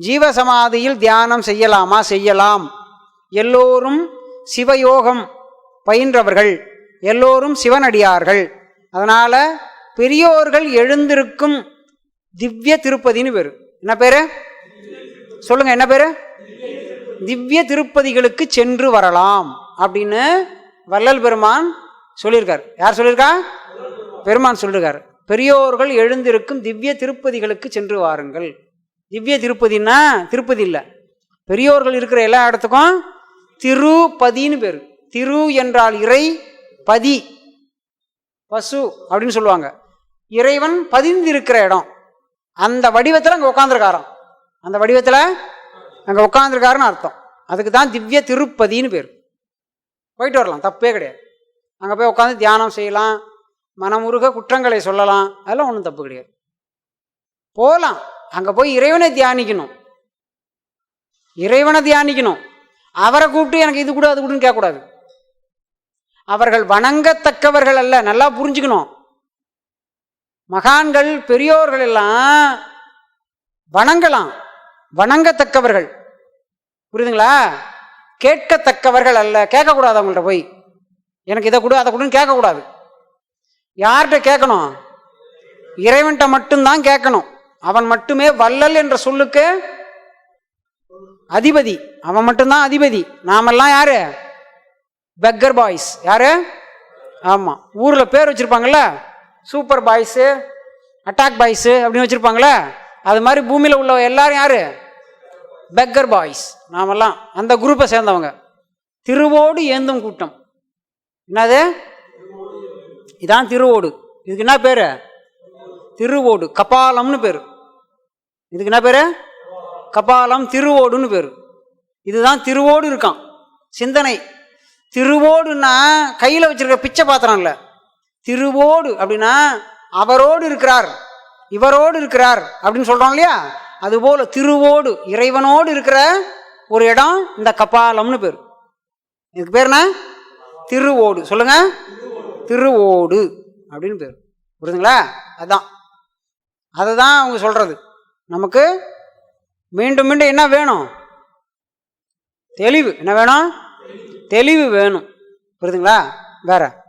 ஜீவசமாதியில் தியானம் செய்யலாமா? செய்யலாம். எல்லோரும் சிவயோகம் பயின்றவர்கள் எல்லோரும் சிவனடியார்கள். அதனால பெரியோர்கள் எழுந்திருக்கும் திவ்ய திருப்பதின்னு பேர். என்ன பேர்? சொல்லுங்க என்ன பேரு? திவ்ய திருப்பதிகளுக்கு சென்று வரலாம் அப்படின்னு வள்ளல் பெருமான் சொல்லியிருக்கார். யார் சொல்லியிருக்கா? பெருமான் சொல்லியிருக்கார். பெரியோர்கள் எழுந்திருக்கும் திவ்ய திருப்பதிகளுக்கு சென்று வாருங்கள். திவ்ய திருப்பதின்னா திருப்பதி இல்லை. பெரியோர்கள் இருக்கிற எல்லா இடத்துக்கும் திருப்பதின்னு பேர். திரு என்றால் இறை பதி பசு அப்படின்னு சொல்லுவாங்க. இறைவன் பதிந்திருக்கிற இடம். அந்த வடிவத்தில் அங்கே உட்காந்துருக்காராம் அந்த வடிவத்தில் அங்கே உட்காந்துருக்காருன்னு அர்த்தம். அதுக்கு தான் திவ்ய திருப்பதின்னு பேர். போயிட்டு வரலாம் தப்பே கிடையாது. அங்கே போய் உட்காந்து தியானம் செய்யலாம். மனமுருக குற்றங்களை சொல்லலாம். அதெல்லாம் ஒன்றும் தப்பு கிடையாது. போகலாம் அங்கே போய் இறைவனை தியானிக்கணும். இறைவனை தியானிக்கணும். அவரை கூப்பிட்டு எனக்கு இது கூட அது கூடன்னு கேட்கக்கூடாது. அவர்கள் வணங்கத்தக்கவர்கள் அல்ல. நல்லா புரிஞ்சுக்கணும். மகான்கள் பெரியோர்கள் எல்லாம் வணங்கலாம். வணங்கத்தக்கவர்கள். புரியுதுங்களா? கேட்கத்தக்கவர்கள் அல்ல. கேட்கக்கூடாது அவங்கள்ட்ட போய். எனக்கு இதை கொடு அதை கொடுன்னு கேட்கக்கூடாது. யார்கிட்ட கேட்கணும்? இறைவன்கிட்ட மட்டும்தான் கேட்கணும். அவன் மட்டுமே வள்ளல் என்ற சொல்லுக்கு அதிபதி. அவன் மட்டும்தான் அதிபதி. நாமெல்லாம் யாரு? பெக்கர் பாய்ஸ் யாரு? ஆமாம் ஊரில் பேர் வச்சுருப்பாங்கல்ல? சூப்பர் பாய்ஸு அட்டாக் பாய்ஸு அப்படின்னு வச்சுருப்பாங்களே அது மாதிரி பூமியில் உள்ள எல்லாரும் யாரு? பெக்கர் பாய்ஸ் நாமெல்லாம் அந்த குரூப்பை சேர்ந்தவங்க. திருவோடு ஏந்தும் கூட்டம். என்னது? இதான் திருவோடு. இதுக்கு என்ன பேர்? திருவோடு. கபாலம்னு பேர். இதுக்கு என்ன பேர்? கபாலம் திருவோடுன்னு பேர். இதுதான் திருவோடு இருக்கான். சிந்தனை. திருவோடுன்னா கையில் வச்சிருக்க பிச்சை பாத்திரம் இல்லை திருவோடு அப்படின்னா அவரோடு இருக்கிறார். இவரோடு இருக்கிறார் அப்படின்னு சொல்கிறோம் இல்லையா? அதுபோல் திருவோடு இறைவனோடு இருக்கிற ஒரு இடம் இந்த கபாலம்னு பேர். இதுக்கு பேர் என்ன? திருவோடு. சொல்லுங்கள் திருவோடு அப்படின்னு பேர். புரியுதுங்களா அதுதான் அதை தான் அவங்க சொல்கிறது நமக்கு மீண்டும் மீண்டும் என்ன வேணும்? தெளிவு. என்ன வேணும்? தெளிவு வேணும். புரியுதுங்களா வேற.